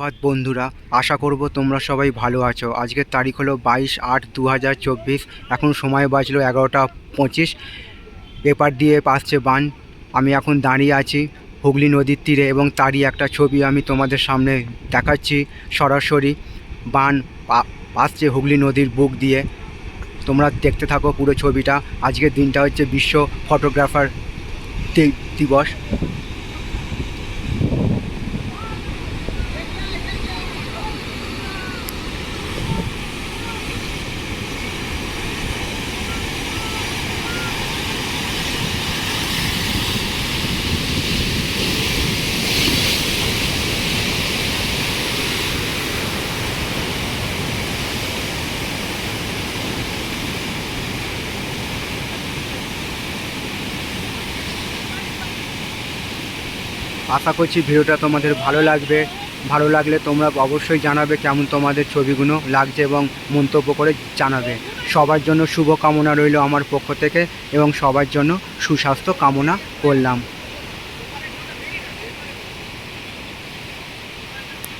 সুপ্রভাত বন্ধুরা। আশা করব তোমরা সবাই ভালো আছো। আজকের তারিখ হলো বাইশ আট দু এখন সময় বাজলো এগারোটা পঁচিশ। পেপার দিয়ে আসছে বান। আমি এখন দাঁড়িয়ে আছি হুগলি নদীর তীরে এবং তারই একটা ছবি আমি তোমাদের সামনে দেখাচ্ছি সরাসরি। বান আসছে হুগলি নদীর বুক দিয়ে। তোমরা দেখতে থাকো পুরো ছবিটা। আজকের দিনটা হচ্ছে বিশ্ব ফটোগ্রাফার দিবস। আশা করছি ভিডিওটা তোমাদের ভালো লাগবে। ভালো লাগলে তোমরা অবশ্যই জানাবে কেমন তোমাদের ছবিগুলো লাগছে এবং মন্তব্য করে জানাবে। সবার জন্য শুভ কামনা রইল আমার পক্ষ থেকে এবং সবার জন্য সুস্বাস্থ্য কামনা করলাম।